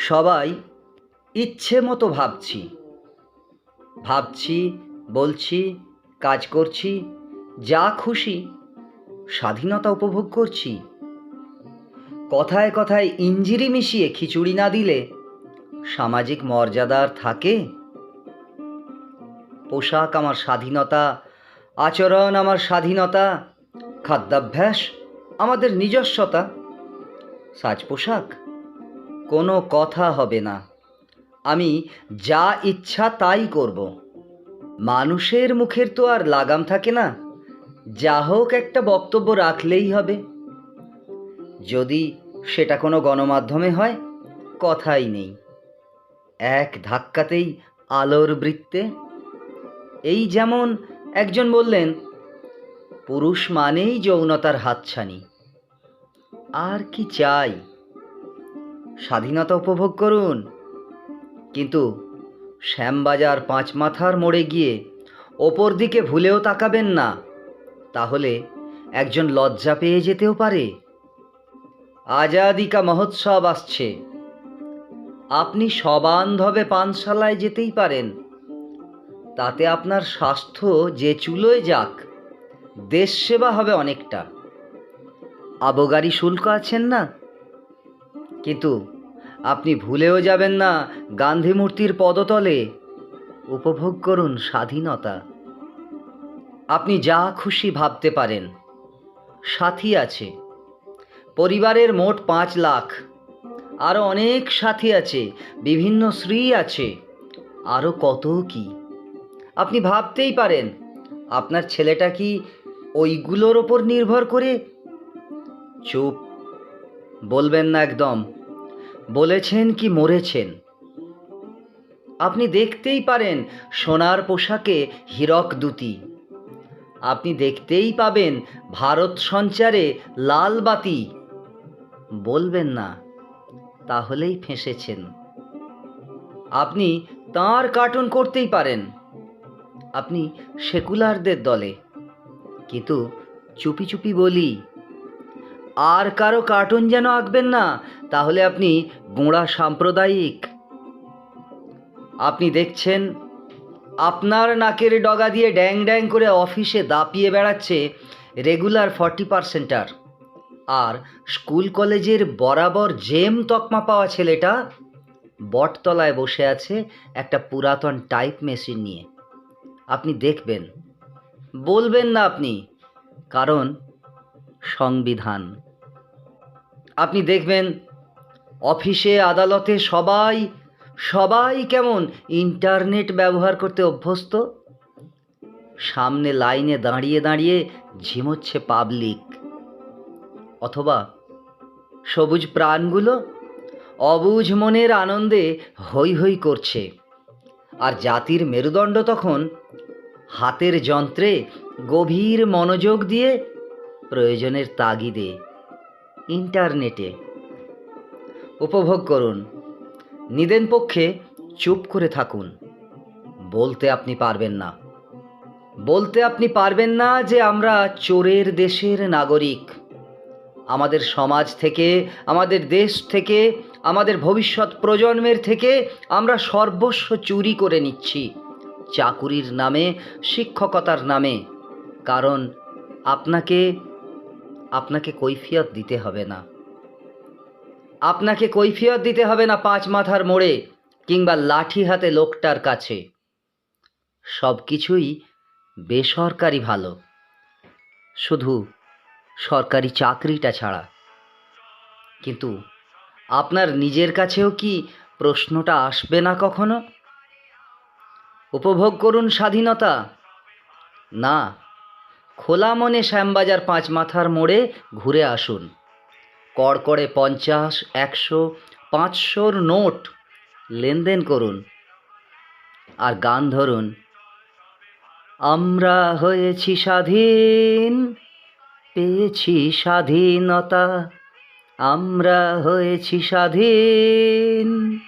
সবাই ইচ্ছে মতো ভাবছি। ভাবছি, বলছি, কাজ করছি, যা খুশি, স্বাধীনতা উপভোগ করছি। কথায় কথায় ইঞ্জিরি মিশিয়ে খিচুড়ি না দিলে সামাজিক মর্যাদার থাকে? পোশাক আমার স্বাধীনতা, আচরণ আমার স্বাধীনতা, খাদ্যাভ্যাস আমাদের নিজস্বতা। সাজ পোশাক কোনো কথা হবে না। আমি যা ইচ্ছা তাই করব। মানুষের মুখের তো আর লাগাম থাকে না। যা হোক একটা বক্তব্য রাখলেই হবে। যদি সেটা কোনো গণমাধ্যমে হয়, কথাই নেই। এক ধাক্কাতেই আলোর বৃত্তে। এই যেমন একজন বললেন, পুরুষ মানেই যৌনতার হাতছানি। আর কি চাই? স্বাধীনতা উপভোগ করুন। কিন্তু শ্যামবাজার পাঁচ মাথার মোড়ে গিয়ে ওপর দিকে ভুলেও তাকাবেন না, তাহলে একজন লজ্জা পেয়ে যেতেও পারে। আজাদিকা মহোৎসব আসছে। আপনি সবান্ধবে পানশালায় যেতেই পারেন। তাতে আপনার স্বাস্থ্য যে চুলোয় যাক, দেশ সেবা হবে অনেকটা। আবগারি শুল্ক আছেন না? কিন্তু আপনি ভুলেও যাবেন না গান্ধী মূর্তির পদতলে। উপভোগ করুন স্বাধীনতা। আপনি যা খুশি ভাবতে পারেন। সাথী আছে। পরিবারের মোট পাঁচ লাখ। আরও অনেক সাথী আছে। বিভিন্ন শ্রী আছে। আরও কত কি? আপনি ভাবতেই পারেন, আপনার ছেলেটা কি ওইগুলোর ওপর নির্ভর করে চুপ বলবেন না একদম। বলেছেন কি মরেছেন? আপনি দেখতেই পারেন সোনার পোশাকে হীরক দুতি আপনি দেখতেই পাবেন ভারত সঞ্চারে লাল বাতি। বলবেন না, তাহলেই ফেঁসেছেন। আপনি তার কার্টুন করতেই পারেন। আপনি সেকুলারদের দলে। কিন্তু চুপি চুপি বলি আর কারও কার্টুন যেন আঁকবেন না, তাহলে আপনি গোঁড়া সাম্প্রদায়িক। আপনি দেখছেন, আপনার নাকের ডগা দিয়ে ড্যাং ড্যাং করে অফিসে দাপিয়ে বেড়াচ্ছে রেগুলার ফর্টি পার্সেন্টার আর। স্কুল কলেজের বরাবর জেম তকমা পাওয়া ছেলেটা বটতলায় বসে আছে একটা পুরাতন টাইপ মেশিন নিয়ে। আপনি দেখবেন, বলবেন না আপনি, কারণ সংবিধান। আপনি দেখবেন অফিসে, আদালতে সবাই সবাই কেমন ইন্টারনেট ব্যবহার করতে অভ্যস্ত। সামনে লাইনে দাঁড়িয়ে দাঁড়িয়ে ঝিমোচ্ছে পাবলিক। অথবা সবুজ প্রাণগুলো অবুঝ মনের আনন্দে হৈ হৈ করছে। আর জাতির মেরুদণ্ড তখন হাতের যন্ত্রে গভীর মনোযোগ দিয়ে প্রয়োজনের তাগিদে ইন্টারনেটে। উপভোগ করুন। নিদেন পক্ষে চুপ করে থাকুন। বলতে আপনি পারবেন না। বলতে আপনি পারবেন না যে আমরা চোরের দেশের নাগরিক। আমাদের সমাজ থেকে, আমাদের দেশ থেকে, আমাদের ভবিষ্যৎ প্রজন্মের থেকে আমরা সর্বস্ব চুরি করে নিচ্ছি। চাকুরির নামে, শিক্ষকতার নামে। কারণ আপনাকে আপনাকে কৈফিয়ত দিতে হবে না। আপনাকে কৈফিয়ত দিতে হবে না পাঁচ মাথার মোড়ে কিংবা লাঠি হাতে লোকটার কাছে। সব কিছুই বেসরকারি ভালো। শুধু সরকারি চাকরিটা ছাড়া। কিন্তু আপনার নিজের কাছেও কি প্রশ্নটা আসবে না কখনো? উপভোগ করুন স্বাধীনতা। না খোলা মনে শ্যামবাজার পাঁচ মাথার মোড়ে ঘুরে আসুন। কড়কড়ে পঞ্চাশ, একশো, পাঁচশোর নোট লেনদেন করুন আর গান ধরুন। আমরা হয়েছি স্বাধীন, পেয়েছি স্বাধীনতা। আমরা হয়েছি স্বাধীন।